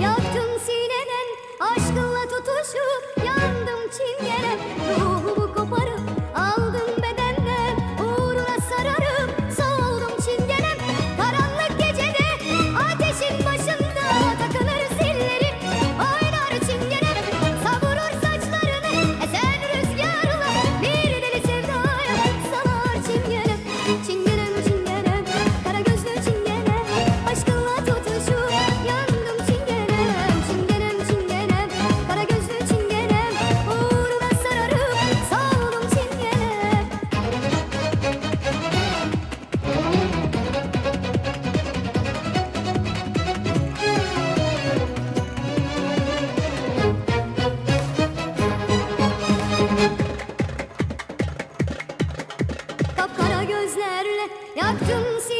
Yaktın sineden tutuşup gözlerle yaktın seni.